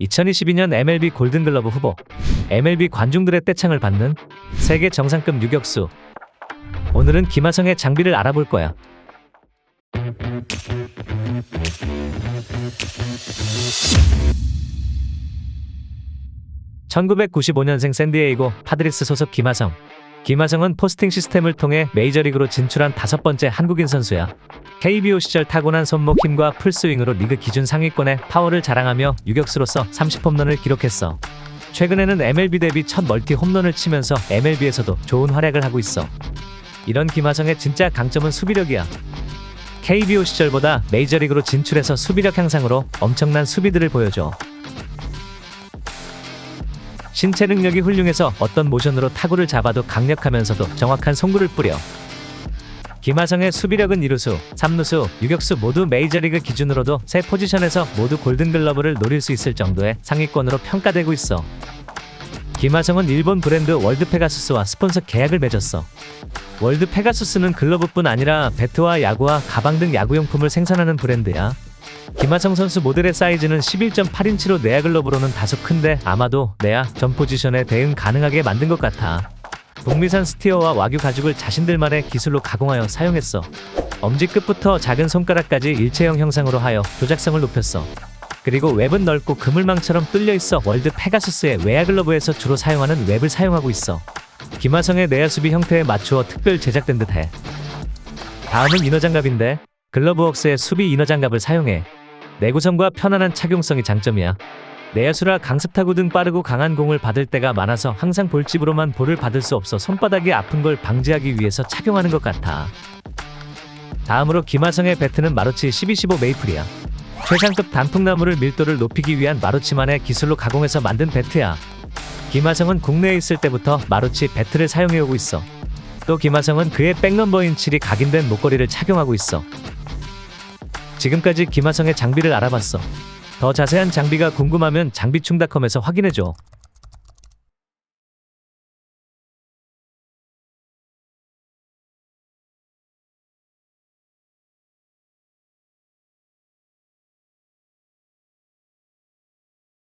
2022년 MLB 골든글러브 후보, MLB 관중들의 떼창을 받는 세계 정상급 유격수. 오늘은 김하성의 장비를 알아볼 거야. 1995년생 샌디에이고 파드리스 소속 김하성. 김하성은 포스팅 시스템을 통해 메이저리그로 진출한 다섯 번째 한국인 선수야. KBO 시절 타고난 손목 힘과 풀스윙으로 리그 기준 상위권의 파워를 자랑하며 유격수로서 30홈런을 기록했어. 최근에는 MLB 데뷔 첫 멀티 홈런을 치면서 MLB에서도 좋은 활약을 하고 있어. 이런 김하성의 진짜 강점은 수비력이야. KBO 시절보다 메이저리그로 진출해서 수비력 향상으로 엄청난 수비들을 보여줘. 신체 능력이 훌륭해서 어떤 모션으로 타구를 잡아도 강력하면서도 정확한 송구를 뿌려. 김하성의 수비력은 2루수, 3루수, 유격수 모두 메이저리그 기준으로도 세 포지션에서 모두 골든글러브를 노릴 수 있을 정도의 상위권으로 평가되고 있어. 김하성은 일본 브랜드 월드 페가수스와 스폰서 계약을 맺었어. 월드 페가수스는 글러브뿐 아니라 배트와 야구와 가방 등 야구용품을 생산하는 브랜드야. 김하성 선수 모델의 사이즈는 11.8인치로 내야 글러브로는 다소 큰데 아마도 내야 전 포지션에 대응 가능하게 만든 것 같아. 북미산 스티어와 와규 가죽을 자신들만의 기술로 가공하여 사용했어. 엄지 끝부터 작은 손가락까지 일체형 형상으로 하여 조작성을 높였어. 그리고 웹은 넓고 그물망처럼 뚫려 있어 월드 페가수스의 외야 글러브에서 주로 사용하는 웹을 사용하고 있어. 김하성의 내야 수비 형태에 맞추어 특별 제작된 듯해. 다음은 이너 장갑인데 글러브웍스의 수비 이너 장갑을 사용해. 내구성과 편안한 착용성이 장점이야. 내야수라 강습타구 등 빠르고 강한 공을 받을 때가 많아서 항상 볼집으로만 볼을 받을 수 없어 손바닥이 아픈 걸 방지하기 위해서 착용하는 것 같아. 다음으로 김하성의 배트는 마루치 1215 메이플이야. 최상급 단풍나무를 밀도를 높이기 위한 마루치만의 기술로 가공해서 만든 배트야. 김하성은 국내에 있을 때부터 마루치 배트를 사용해오고 있어. 또 김하성은 그의 백넘버인 7이 각인된 목걸이를 착용하고 있어. 지금까지 김하성의 장비를 알아봤어. 더 자세한 장비가 궁금하면 장비충닷컴에서 확인해줘.